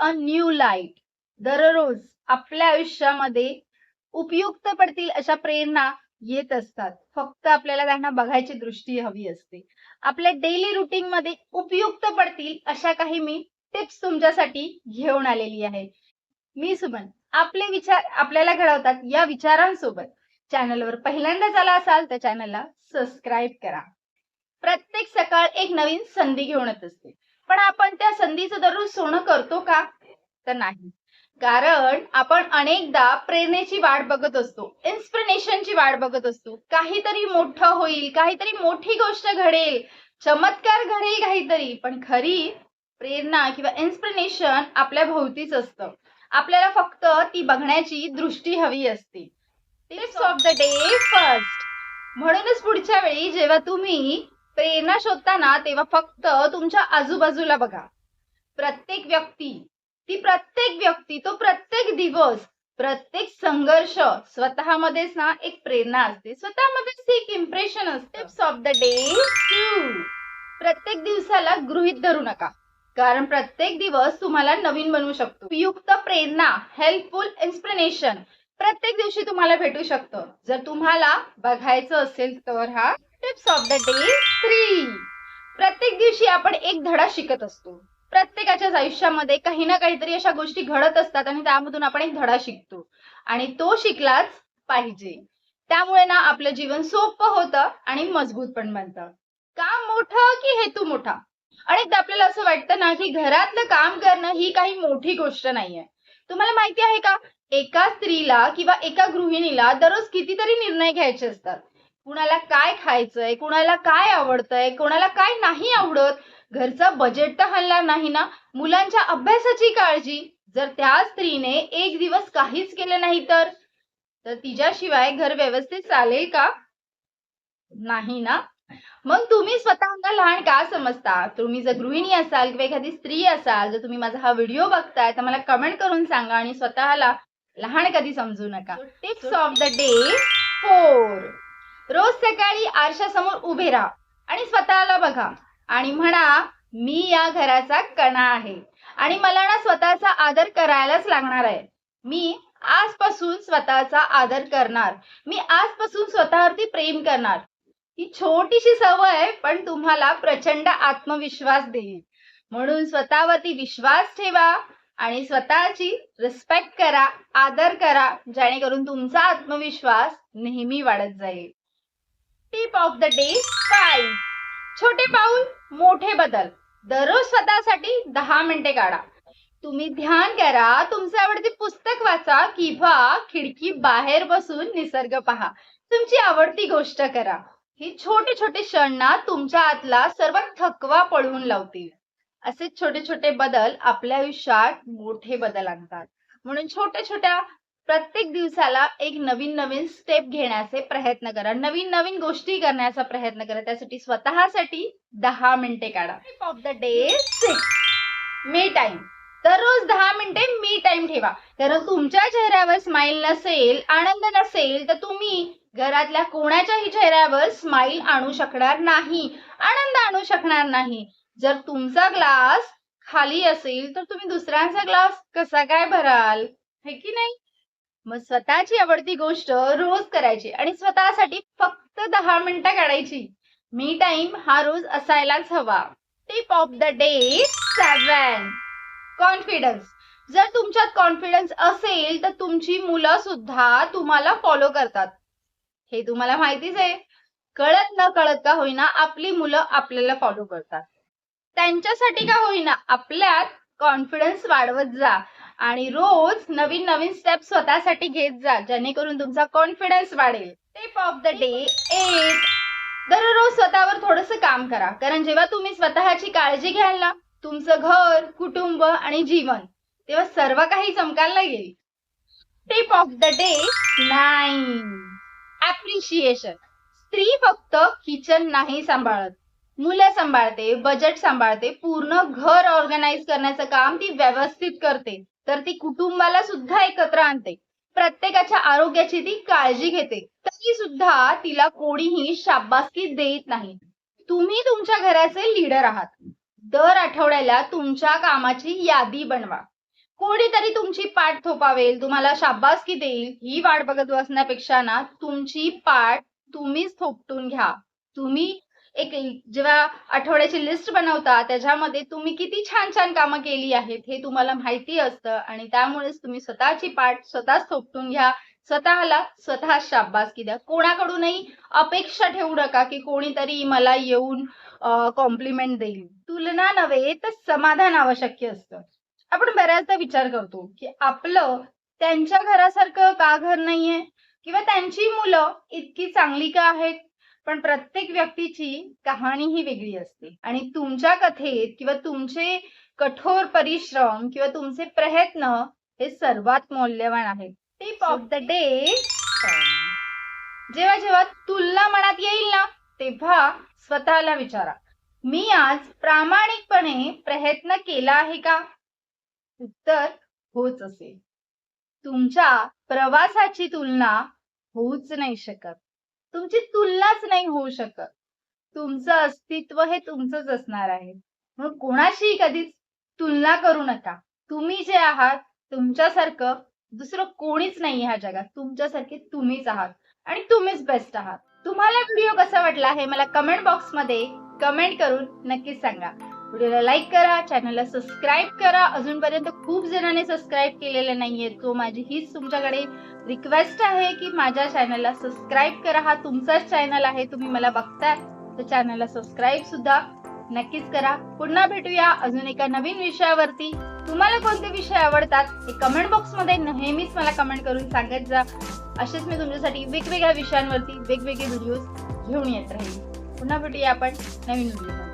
A new light दररोज आपल्या आयुष्यामध्ये उपयुक्त पडतील अशा प्रेरणा येत असतात. फक्त आपल्याला त्यांना बघायची दृष्टी हवी असते. आपल्या डेली रुटीन मध्ये उपयुक्त पडतील अशा काही मी टिप्स तुमच्यासाठी घेऊन आलेली आहे. मी सुमन आपले विचार आपल्याला घडवतात या विचारांसोबत. चॅनलवर पहिल्यांदाच आला असाल तर चॅनलला सबस्क्राईब करा. प्रत्येक सकाळ एक नवीन संधी घेऊन येत असते. पण आपण त्या संधीचं दररोज सोनं करतो का? तर नाही. कारण आपण अनेकदा प्रेरणेची वाट बघत असतो इन्स्पिरेशनची वाट बघत असतो. काहीतरी मोठं होईल काहीतरी मोठी गोष्ट घडेल चमत्कार घडेल काहीतरी पण खरी प्रेरणा किंवा इन्स्पिरेशन आपल्या भोवतीच असतं. आपल्याला फक्त ती बघण्याची दृष्टी हवी असते. Tips of the day first म्हणूनच पुढच्या वेळी जेव्हा तुम्ही प्रेरणा शोधताना तेव्हा फक्त तुमच्या आजूबाजूला बघा. प्रत्येक व्यक्ती ती प्रत्येक व्यक्ती तो प्रत्येक दिवस प्रत्येक संघर्ष स्वतःमध्येच ना एक प्रेरणा असते. स्वतःमध्येच एक इम्प्रेशन असते. ऑफ द डे प्रत्येक दिवसाला गृहित धरू नका. कारण प्रत्येक दिवस तुम्हाला नवीन बनवू शकतो. उपयुक्त प्रेरणा हेल्पफुल इन्स्पिरेशन प्रत्येक दिवशी तुम्हाला भेटू शकतं. जर तुम्हाला बघायचं असेल तर हा tips of the day three. प्रत्येक दिवशी आपण एक धडा शिकत असतो. प्रत्येकाच्याच आयुष्यामध्ये काही ना काहीतरी अशा गोष्टी घडत असतात आणि त्यामधून आपण एक धडा शिकतो. आणि तो शिकलाच पाहिजे. त्यामुळे ना आपलं जीवन सोपं होतं आणि मजबूत पण बनतं. काम मोठं की हेतू मोठा? अनेकदा आपल्याला असं वाटतं ना की घरातलं काम करणं ही काही मोठी गोष्ट नाहीये. तुम्हाला माहिती आहे का? एका स्त्रीला किंवा एका गृहिणीला दररोज कितीतरी निर्णय घ्यायचे असतात. कुणाला काय खायचंय कुणाला काय आवडतंय कोणाला काय नाही आवडत घरचा बजेट तर हलणार नाही ना? मुलांच्या अभ्यासाची काळजी जर त्या स्त्रीने एक दिवस काहीच केलं नाही तर? तर तिच्याशिवाय घर व्यवस्थित चालेल का? नाही ना? मग तुम्ही स्वतःला लहान का समजता? तुम्ही जर गृहिणी असाल किंवा एखादी स्त्री असाल जर तुम्ही माझा हा व्हिडिओ बघताय तर मला कमेंट करून सांगा आणि स्वतःला लहान कधी समजू नका. Tips of the day four रोज सकाळी आरशासमोर उभे राहा आणि स्वतःला बघा आणि म्हणा मी या घराचा कणा आहे आणि मला ना स्वतःचा आदर करायलाच लागणार आहे. मी आजपासून स्वतःचा आदर करणार. मी आजपासून स्वतःवरती प्रेम करणार. ही छोटीशी सवय पण तुम्हाला प्रचंड आत्मविश्वास देईल. म्हणून स्वतःवरती विश्वास ठेवा आणि स्वतःची रिस्पेक्ट करा आदर करा जेणेकरून तुमचा आत्मविश्वास नेहमी वाढत जाईल. Tip of the day five. छोटे पाऊल मोठे बदल. दररोज स्वतःसाठी दहा मिनिटे काढा. तुम्ही ध्यान करा तुमचे आवडते पुस्तक वाचा किंवा खिडकी बाहेर बसून निसर्ग पहा. तुमची आवडती गोष्ट करा. ही छोटे छोटे क्षण ना तुमच्या आतला सर्व थकवा पळवून लावतील. असे छोटे छोटे बदल आपल्या आयुष्यात मोठे बदल आणतात. म्हणून छोट्या छोट्या प्रत्येक दिवसाला एक नवीन नवीन स्टेप घेण्याचे प्रयत्न करा. नवीन नवीन गोष्टी करण्याचा प्रयत्न करा. त्यासाठी स्वतःसाठी दहा मिनिटे काढा. Of the day me time दररोज दहा मिनिटे मी टाइम ठेवा. कारण तुमच्या चेहऱ्यावर स्माइल नसेल आनंद नसेल तर तुम्ही घरातल्या कोणाच्याही चेहऱ्यावर स्माइल आणू शकणार नाही. आनंद आणू शकणार नाही. जर तुमचा ग्लास खाली असेल तर तुम्ही दुसऱ्यांचा ग्लास कसा काय भराल? हे की नाही? मग स्वतःची आवडती गोष्ट रोज करायची आणि स्वतःसाठी फक्त दहा मिनिटं काढायची. मी टाइम हा रोज असायलाच हवा. Tip of the day seven confidence जर तुमच्यात कॉन्फिडन्स असेल तर तुमची मुलं सुद्धा तुम्हाला फॉलो करतात. हे तुम्हाला माहितीच आहे. कळत न कळत का होईना आपली मुलं आपल्याला फॉलो करतात. त्यांच्यासाठी का होईना आपल्यात कॉन्फिडन्स वाढवत जा. आणि रोज नवीन नवीन स्टेप स्वतःसाठी घेत जा जेणेकरून तुमचा कॉन्फिडन्स वाढेल. Tip of the day eight दररोज स्वतःवर थोडस काम करा कारण जेव्हा तुम्ही स्वतःची काळजी घ्याल ना तुमचं घर कुटुंब आणि जीवन तेव्हा सर्व काही चमकायला येईल. Tip of the day nine appreciation स्त्री फक्त किचन नाही सांभाळत. मुलं सांभाळते बजेट सांभाळते पूर्ण घर ऑर्गनाईज करण्याचं काम ती व्यवस्थित करते. तर ती कुटुंबाला सुद्धा एकत्र आणते. प्रत्येकाच्या आरोग्याची ती काळजी घेते. तरी सुद्धा तिला कोणीही शाबासकी देत नाही. तुम्ही तुमच्या घराचे लीडर आहात. दर आठवड्याला तुमच्या कामाची यादी बनवा. कोणीतरी तुमची पाठ थोपावेल तुम्हाला शाबासकी देईल. ही वाट बघत बसण्यापेक्षा ना तुमची पाठ तुम्हीच थोपटून घ्या. तुम्ही एक जेव्हा आठवड्याची लिस्ट बनवता त्याच्यामध्ये तुम्ही किती छान छान कामं केली आहेत हे तुम्हाला माहिती असतं आणि त्यामुळेच तुम्ही स्वतःची पाठ स्वतःच थोपटून घ्या. स्वतःला स्वतः शाबासकी द्या. कोणाकडूनही अपेक्षा ठेवू नका की कोणीतरी मला येऊन कॉम्प्लिमेंट देईल. तुलना नव्हे तर समाधान आवश्यक असतं. आपण बऱ्याचदा विचार करतो की आपलं त्यांच्या घरासारखं का घर नाहीये? किंवा त्यांची मुलं इतकी चांगली का आहेत? पण प्रत्येक व्यक्तीची कहाणी ही वेगळी असते. आणि तुमच्या कथेत किंवा तुमचे कठोर परिश्रम किंवा तुमचे प्रयत्न हे सर्वात मौल्यवान आहेत. टिप ऑफ द डे जेव्हा जेव्हा तुलना मनात येईल ना तेव्हा स्वतःला विचारा. मी आज प्रामाणिकपणे प्रयत्न केला आहे का? उत्तर होच असेल. तुमच्या प्रवासाची तुलना होऊच नाही शकत. तुमची तुलनाच नाही होऊ शकत. तुमचं अस्तित्व हे तुमचंच असणार आहे. म्हणून कोणाशी कधीच तुलना करू नका. तुम्ही जे आहात तुमच्यासारखं दुसरं कोणीच नाही ह्या जगात. तुमच्यासारखे तुम्हीच आहात. आणि तुम्हीच बेस्ट आहात. तुम्हाला व्हिडिओ कसा वाटला हे मला कमेंट बॉक्समध्ये कमेंट करून नक्कीच सांगा. व्हिडिओला लाईक करा चॅनलला सबस्क्राईब करा. अजूनपर्यंत खूप जणांनी सबस्क्राईब केलेले नाहीये. तो माझी हीच तुमच्याकडे रिक्वेस्ट आहे की माझ्या चॅनलला सबस्क्राईब करा. हा तुमचाच चॅनल आहे तुम्ही मला बघताय तर चॅनलला सबस्क्राईब सुद्धा नक्कीच करा. पुन्हा भेटूया अजून एका नवीन विषयावरती. तुम्हाला कोणते विषय आवडतात हे कमेंट बॉक्समध्ये नेहमीच मला कमेंट करून सांगत जा. असेच मी तुमच्यासाठी वेगवेगळ्या विषयांवरती वेगवेगळे व्हिडिओज घेऊन येत राहील पुन्हा भेटूया आपण नवीन व्हिडिओ